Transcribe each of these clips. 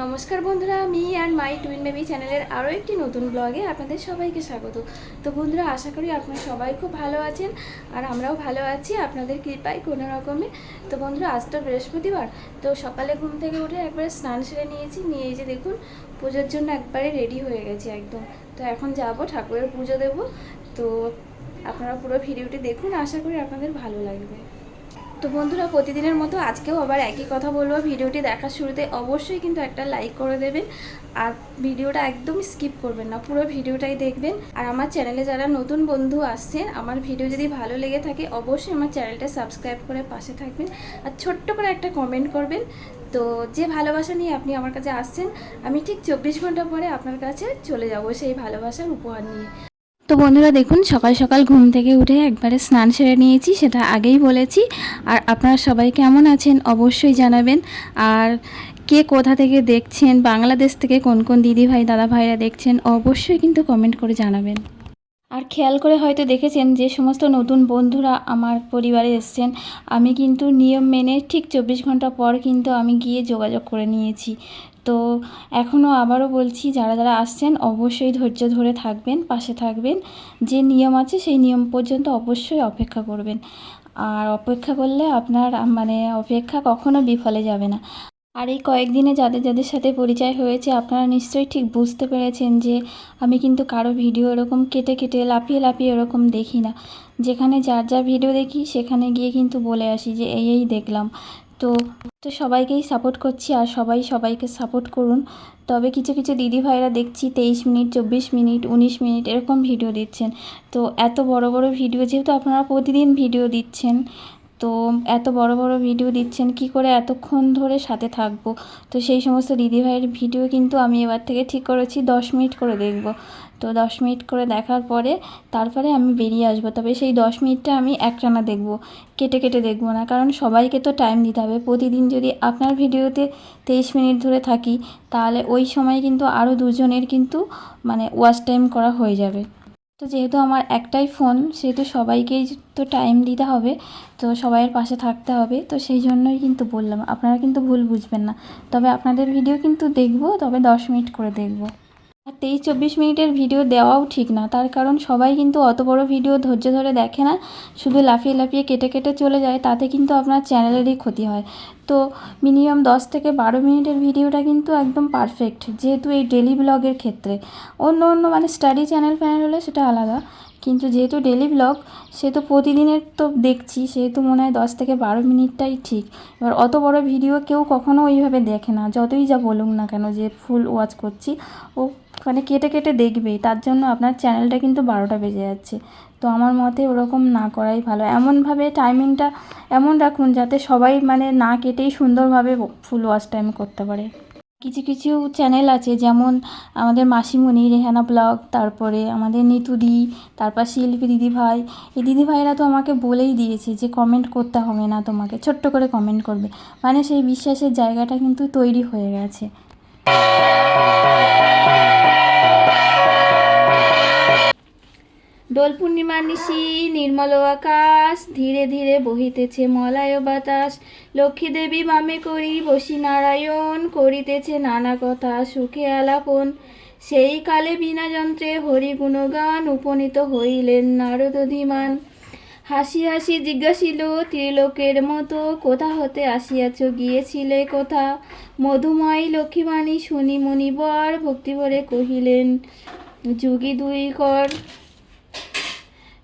নমস্কার বন্ধুরা me and my twin baby চ্যানেলের আরও একটি নতুন ব্লগে আপনাদের সবাইকে স্বাগত। তো বন্ধুরা, আশা করি আপনারা সবাই খুব ভালো আছেন আর আমরাও ভালো আছি আপনাদের কৃপায় কোনো রকমে। তো বন্ধুরা, আজ তো বৃহস্পতিবার, তো সকালে ঘুম থেকে উঠে একবারে স্নান সেরে নিয়েছি, নিয়ে যে দেখুন, পুজোর জন্য একবারে রেডি হয়ে গেছি একদম। তো এখন যাব, ঠাকুরের পুজো দেব। তো আপনারা পুরো ভিডিওটি দেখুন, আশা করি আপনাদের ভালো লাগবে। তো বন্ধুরা, প্রতিদিনের মতো আজকেও আবার একই কথা বলব। ভিডিওটি দেখার শুরুতে অবশ্যই কিন্তু একটা লাইক করে দেবেন। আর ভিডিওটা একদম স্কিপ করবেন না, পুরো ভিডিওটাই দেখবেন। আর আমার চ্যানেলে যারা নতুন বন্ধু আসছেন, আমার ভিডিও যদি ভালো লেগে থাকে, অবশ্যই আমার চ্যানেলটা সাবস্ক্রাইব করে পাশে থাকবেন। আর ছোট্ট করে একটা কমেন্ট করবেন। তো যে ভালোবাসা নিয়ে আপনি আমার কাছে আসছেন, আমি ঠিক চব্বিশ ঘণ্টা পরে আপনার কাছে চলে যাব সেই ভালোবাসার উপহার নিয়ে। তো বন্ধুরা দেখুন, সকাল সকাল ঘুম থেকে উঠে একবারে স্নান সেরে নিয়েছি, সেটা আগেই বলেছি। আর আপনারা সবাই কেমন আছেন অবশ্যই জানাবেন। আর কে কোথা থেকে দেখছেন, বাংলাদেশ থেকে কোন কোন দিদি ভাই দাদা ভাইরা দেখছেন, অবশ্যই কিন্তু কমেন্ট করে জানাবেন। আর খেয়াল করে হয়তো দেখেছেন যে সমস্ত নতুন বন্ধুরা আমার পরিবারে এসছেন। আমি কিন্তু নিয়ম মেনে ঠিক চব্বিশ ঘণ্টা পর কিন্তু আমি গিয়ে যোগাযোগ করে নিয়েছি। তো এখনও আবারও বলছি, যারা যারা আসছেন অবশ্যই ধৈর্য ধরে থাকবেন, পাশে থাকবেন। যে নিয়ম আছে সেই নিয়ম পর্যন্ত অবশ্যই অপেক্ষা করবেন। আর অপেক্ষা করলে আপনার মানে অপেক্ষা কখনো বিফলে যাবে না। আর এই কয়েকদিনে যাদের যাদের সাথে পরিচয় হয়েছে, আপনারা নিশ্চয়ই ঠিক বুঝতে পেরেছেন যে আমি কিন্তু কারও ভিডিও এরকম কেটে কেটে, লাফিয়ে লাফিয়ে এরকম দেখি না। যেখানে যার যা ভিডিও দেখি, সেখানে গিয়ে কিন্তু বলে আসি যে, এই এই দেখলাম। তো তো সবাইকেই সাপোর্ট করছি আর সবাই সবাইকে সাপোর্ট করুন। তবে কিছু কিছু দিদি ভাইরা দেখছি তেইশ মিনিট, চব্বিশ মিনিট, উনিশ মিনিট এরকম ভিডিও দিচ্ছেন। তো এত বড় বড় ভিডিও যেহেতু আপনারা প্রতিদিন ভিডিও দিচ্ছেন, তো এত বড় বড় ভিডিও দিচ্ছেন, কি করে এতক্ষণ ধরে সাথে থাকব? তো সেই সমস্ত দিদিভাইয়ের ভিডিও কিন্তু আমি এবার থেকে ঠিক করেছি, দশ মিনিট করে দেখব। তো দশ মিনিট করে দেখার পরে তারপরে আমি বেরিয়ে আসব। তবে সেই দশ মিনিটটা আমি একটানা দেখব, কেটে কেটে দেখব না। কারণ সবাইকে তো টাইম দিতে হবে। প্রতিদিন যদি আপনার ভিডিওতে তেইশ মিনিট ধরে থাকি, তাহলে ওই সময় কিন্তু আরও দুজনের কিন্তু মানে ওয়াচ টাইম করা হয়ে যাবে। তো যেহেতু আমার একটাই ফোন সেহেতু সবাইকেই তো টাইম দিতে হবে। তো সবাইয়ের পাশে থাকতে হবে। তো সেই জন্যই কিন্তু বললাম, আপনারা কিন্তু ভুল বুঝবেন না। তবে আপনাদের ভিডিও কিন্তু দেখব, তবে দশ মিনিট করে দেখব। আর তেইশ চব্বিশ মিনিটের ভিডিও দেওয়াও ঠিক না। তার কারণ সবাই কিন্তু অত বড় ভিডিও ধৈর্য ধরে দেখে না, শুধু লাফিয়ে লাফিয়ে কেটে কেটে চলে যায়, তাতে কিন্তু আপনার চ্যানেলেরই ক্ষতি হয়। তো মিনিমাম দশ থেকে বারো মিনিটের ভিডিওটা কিন্তু একদম পারফেক্ট যেহেতু এই ডেলি ব্লগের ক্ষেত্রে। অন্য অন্য মানে স্টাডি চ্যানেল ফ্যানেল হলে সেটা আলাদা, কিন্তু যেহেতু ডেলি ব্লগ সে তো প্রতিদিনের তো দেখছি, সেহেতু মনে হয় দশ থেকে বারো মিনিটটাই ঠিক। এবার অত বড় ভিডিও কেউ কখনো ওইভাবে দেখে না, যতই যা বলুক না কেন যে ফুল ওয়াচ করছি, ও মানে কেটে কেটে দেখবেই, তার জন্য আপনার চ্যানেলটা কিন্তু বারোটা বেজে যাচ্ছে। তো আমার মতে ওরকম না করাই ভালো। এমনভাবে টাইমিংটা এমন রাখুন যাতে সবাই মানে না কেটেই সুন্দরভাবে ফুল ওয়াশ টাইম করতে পারে। কিছু কিছু চ্যানেল আছে যেমন আমাদের মাসিমণি, রেহানা ব্লগ, তারপরে আমাদের নিতুদি তারপর শিল্পী দিদিভাই এই দিদিভাইরা তো আমাকে বলেই দিয়েছে যে কমেন্ট করতে হবে না তোমাকে, ছোট্ট করে কমেন্ট করবে। মানে সেই বিশ্বাসের জায়গাটা কিন্তু তৈরি হয়ে গেছে। দোল পূর্ণিমার নিশি, নির্মল আকাশ, ধীরে ধীরে বহিতেছে মলায় বাতাস। লক্ষ্মী দেবী বামে করি, বসি নারায়ণ, করিতেছে নানা কথা, সুখে আলাপন। সেই কালে বিনা যন্ত্রে হরি গুণগান, উপনীত হইলেন নারদ ধীমান। হাসি হাসি জিজ্ঞাসিল, ত্রিলোকের মতো, কোথা হতে আসিয়াছ? গিয়েছিলে কোথা? মধুময় লক্ষ্মীবাণী শুনি মুনিবর ভক্তিভরে কহিলেন, যুগি দুই কর।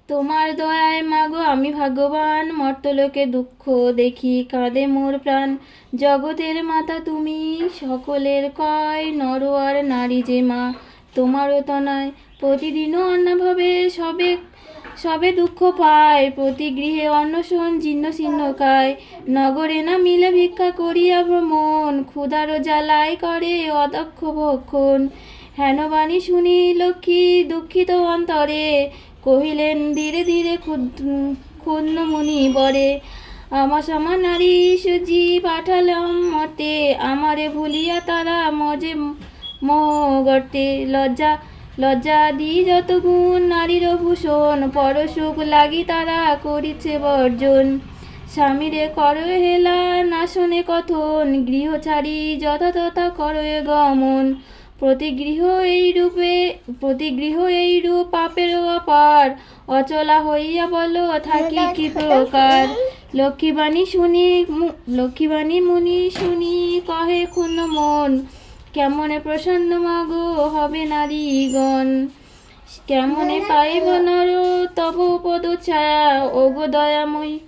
তোমার দয়ায় মাগো, আমি ভাগ্যবান, মর্তলোকে দুঃখ দেখি, কাঁদে মোর প্রাণ। জগতের মাতা তুমি, সকলের কয়, নর আর নারী যে মা, তোমারও তো নয় প্রতিদিনও অন্যভাবে সবে সবে দুঃখ পায়, প্রতি গৃহে অন্নশন জীর্ণ শীর্ণ খায়। নগরে না মিলে ভিক্ষা করিয়া ভ্রমণ, ক্ষুধারও জ্বালাই করে অদক্ষ ভক্ষণ। হেন বাণী শুনি লক্ষ্মী দুঃখিত অন্তরে, কহিলেন, ধীরে ধীরে ক্ষুণ্ণ মুনি বরে, আমার সমা নারী সুজি পাঠালাম মতে, আমারে ভুলিয়া তারা মজে মগর্তে লজ্জা লজ্জা দি যত গুণ নারীর ভূষণ, পরশুক লাগি তারা করিছে বর্জন। স্বামীরে করো হেলা, না শোনে কথন, গৃহ ছাড়ি যথাতথা করো গমন। প্রতিগৃহ এই রূপে, প্রতিগৃহ এই রূপ পাপের অপার। অচলা হইয়া বল, থাকি কি প্রকার? লক্ষ্মীবাণী শুনি লক্ষ্মীবাণী মুনি শুনি, কহে ক্ষুণ্ণ মন। কেমনে প্রসন্ন মাগো হবে নারীগণ? কেমনে পাইব নর তব পদ ছায়া, ওগো দয়াময়ী?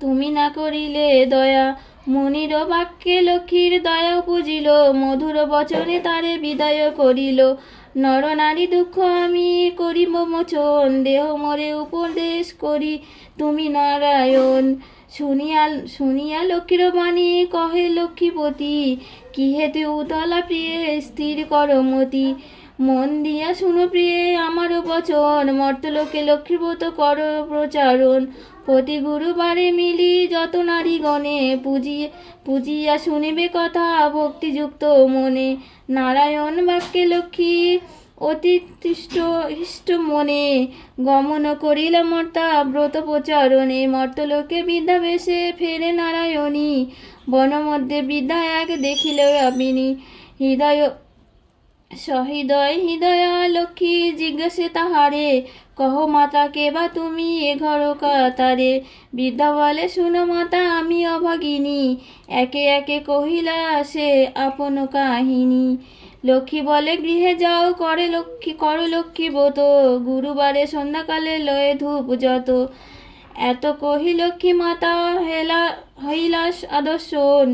তুমি না করিলে দয়া, মুনির বাক্যে লক্ষ্মীর দয়া পুজিল মধুর বচনে তারে বিদায় করিল। নর নারী দুঃখ আমি করিব মোচন, দেহ মরে উপদেশ করি, তুমি নারায়ণ। শুনিয়া শুনিয়া লক্ষ্মীর বাণী কহে লক্ষ্মীপতি কি হেতু উতলা প্রিয়ে স্থির করমতি মন দিয়া শুনো প্রিয়ে আমার বচন, মর্তলোকে লক্ষ্মীব্রত কর প্রচারণ। প্রতি গুরুবারে মিলি যত নারীগণে, পুজি, পুজিয়া শুনিবে কথা ভক্তিযুক্ত মনে। নারায়ণ বাক্যে লক্ষ্মী অতি তিষ্ট ইষ্ট মনে গমন করিল মর্তা ব্রত প্রচারণে। মর্তলোকে বিদ্যা বেশে ফেরে নারায়ণী, বনমধ্যে বিদ্যা এক দেখিল আমিনী হৃদয়, সহৃদয়, হৃদয়া লক্ষ্মী জিজ্ঞাসে তাহারে, কহ মাতা কে বা তুমি এ ঘর কাতারে? বিদ্যা বলে, শুনো মাতা, আমি অভাগিনী। একে একে কহিলা, সে আপন কাহিনী। লক্ষ্মী বলে গৃহে যাও করে লক্ষ্মী করো লক্ষ্মী ব্রত। গুরুবারে সন্ধ্যাকালে লয়ে ধূপ যত। এত কহি লক্ষ্মী মাতা হেলা হইলাস আদর্শন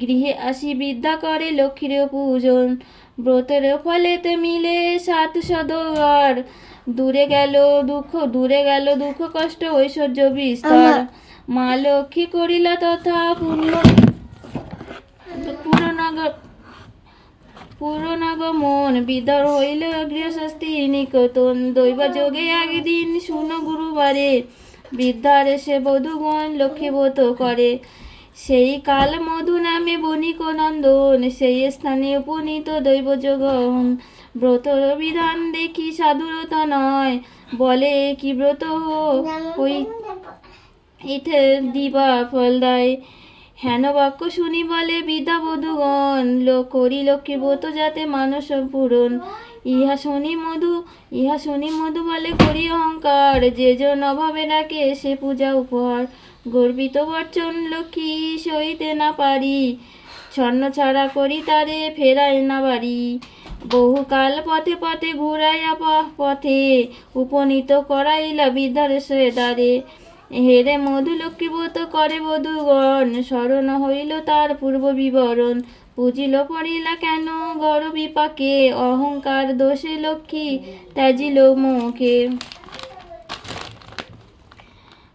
গৃহে আসি বিদ্যা করে লক্ষ্মীর পূজন। ব্রতের ফলেতে মিলে সাত সদর দূরে গেল দুঃখ দূরে গেল দুঃখ কষ্ট ঐশ্বর্য বিস্তার। মা লক্ষ্মী করিলা তথা পূর্ণ পুরনগর পুরনাগমন বিদর হইল গৃহশাস্তি নিকতন। দৈব যোগে একদিন শুন গুরুবারে বিদ্যার সে বধুগণ লক্ষ্মীব্রত করে। সেই কাল মধু নামে বণিক নন্দন, সেই স্থানে উপনীত দৈবযোগ ব্রতর বিধান দেখি সাধুরতা নয়, বলে, কি ব্রত ইথে দিবা ফল দেয়। হেন বাক্য শুনি বলে বিদ্যা বধুগণ, লোক করি লক্ষ্মী ব্রত যাতে মানস পূরণ। ইহা শুনি মধু, ইহা শুনি মধু বলে করি অহংকার, যে জন অভাবে ডাকে সে পূজা উপহার। গর্বিত বর্চন লক্ষ্মী সইতে না পারি, ছন্ন ছাড়া করি তারে ফেরায় না বাড়ি। বহুকাল পথে পথে ঘুরাইয়া পথে উপনীত করাইলা বিদ্যার সে দ্বারে। হেরে মধু লক্ষ্মীব্রত করে বধুগণ। স্মরণ হইল তার পূর্ব বিবরণ। বুঝিল পড়িলা কেন গড় বিপাকে? অহংকার দোষে লক্ষ্মী ত্যাজিল মুখে।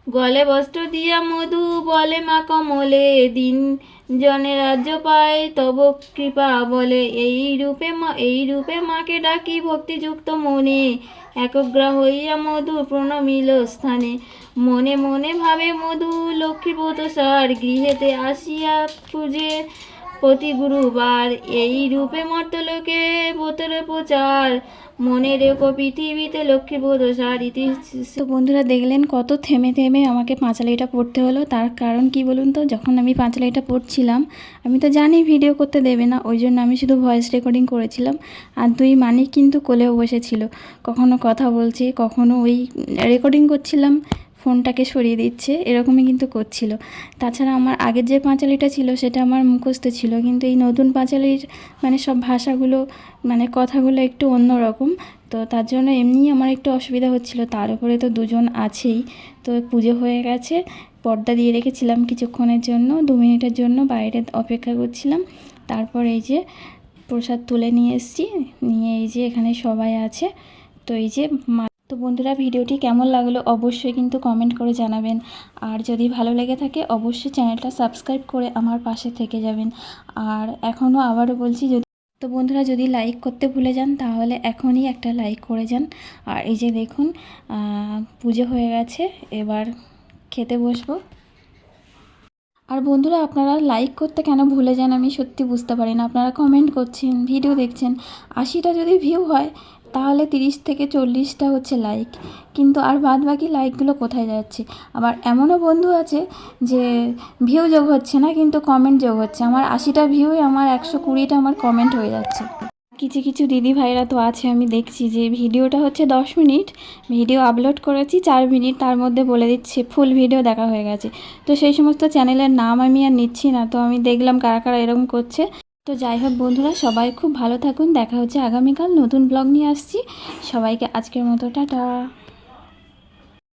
গলে বস্ত্র দিয়া মধু, বলে মা কমলে। দিন জনে রাজ্য পায়, তব কৃপা বলে। এই রূপে মা, এই রূপে মাকে ডাকি ভক্তিযুক্ত মনে। একগ্রা হইয়া মধু প্রণমিল স্থানে। মনে মনে ভাবে মধু লক্ষ্মীব্রত সার গৃহেতে আসিয়া পূজে। প্রতি গুরুবার এই রূপে মর্তলোকে বোতরে প্রচার। মনে রেখো পৃথিবীতে লক্ষ্মীবোধ সার ইতি তো বন্ধুরা দেখলেন কত থেমে থেমে আমাকে পাঁচালিটা পড়তে হলো। তার কারণ কি বলুন তো? যখন আমি পাঁচালিটা পড়ছিলাম, আমি তো জানি ভিডিও করতে দেবে না, ওই জন্য আমি শুধু ভয়েস রেকর্ডিং করেছিলাম। আর দুই মানিক কিন্তু কোলেও বসেছিল। কখনো কথা বলছে, কখনো ওই রেকর্ডিং করছিলাম। ফোনটাকে সরিয়ে দিচ্ছে, এরকমই কিন্তু করছিল। তাছাড়া আমার আগের যে পাঁচালিটা ছিল, সেটা আমার মুখস্থ ছিল। কিন্তু এই নতুন পাঁচালির মানে সব ভাষাগুলো মানে কথাগুলো একটু অন্যরকম। তো তার জন্য এমনিই আমার একটু অসুবিধা হচ্ছিল। তার উপরে তো দুজন আছেই। তো পুজো হয়ে গেছে। পর্দা দিয়ে রেখেছিলাম কিছুক্ষণের জন্য, দু মিনিটের জন্য বাইরে অপেক্ষা করছিলাম। তারপর এই যে প্রসাদ তুলে নিয়ে এসেছি। নিয়ে এই যে এখানে সবাই আছে। তো এই যে তো বন্ধুরা, ভিডিওটি কেমন লাগল অবশ্যই কিন্তু কমেন্ট করে জানাবেন। আর যদি ভালো লেগে থাকে, অবশ্যই চ্যানেলটা সাবস্ক্রাইব করে আমার পাশে থেকে যাবেন। আর এখনও আবারও বলছি, যদি তো বন্ধুরা, যদি লাইক করতে ভুলে যান, তাহলে এখনই একটা লাইক করে যান। আর এই যে দেখুন পুজো হয়ে গেছে, এবার খেতে বসবো। আর বন্ধুরা, আপনারা লাইক করতে কেন ভুলে যান আমি সত্যি বুঝতে পারি না। আপনারা কমেন্ট করছেন ভিডিও দেখছেন। আশিটা যদি ভিউ হয় তাহলে তিরিশ থেকে চল্লিশটা হচ্ছে লাইক কিন্তু আর বাদ বাকি লাইকগুলো কোথায় যাচ্ছে? আবার এমনও বন্ধু আছে যে ভিউ যোগ হচ্ছে না, কিন্তু কমেন্ট যোগ হচ্ছে। আমার আশিটা ভিউই আমার একশো কুড়িটা আমার কমেন্ট হয়ে যাচ্ছে। কিছু কিছু দিদি ভাইরা তো আছে, আমি দেখছি যে ভিডিওটা হচ্ছে দশ মিনিট। ভিডিও আপলোড করেছি, চার মিনিট তার মধ্যে বলে দিচ্ছে ফুল ভিডিও দেখা হয়ে গেছে। তো সেই সমস্ত চ্যানেলের নাম আমি আর নিচ্ছি না, তো আমি দেখলাম কারা কারা এরকম করছে। তো যাই হোক বন্ধুরা, সবাই খুব ভালো থাকুন। দেখা হচ্ছে আগামীকাল নতুন ব্লগ নিয়ে আসছি। সবাইকে আজকের মতো টাটা।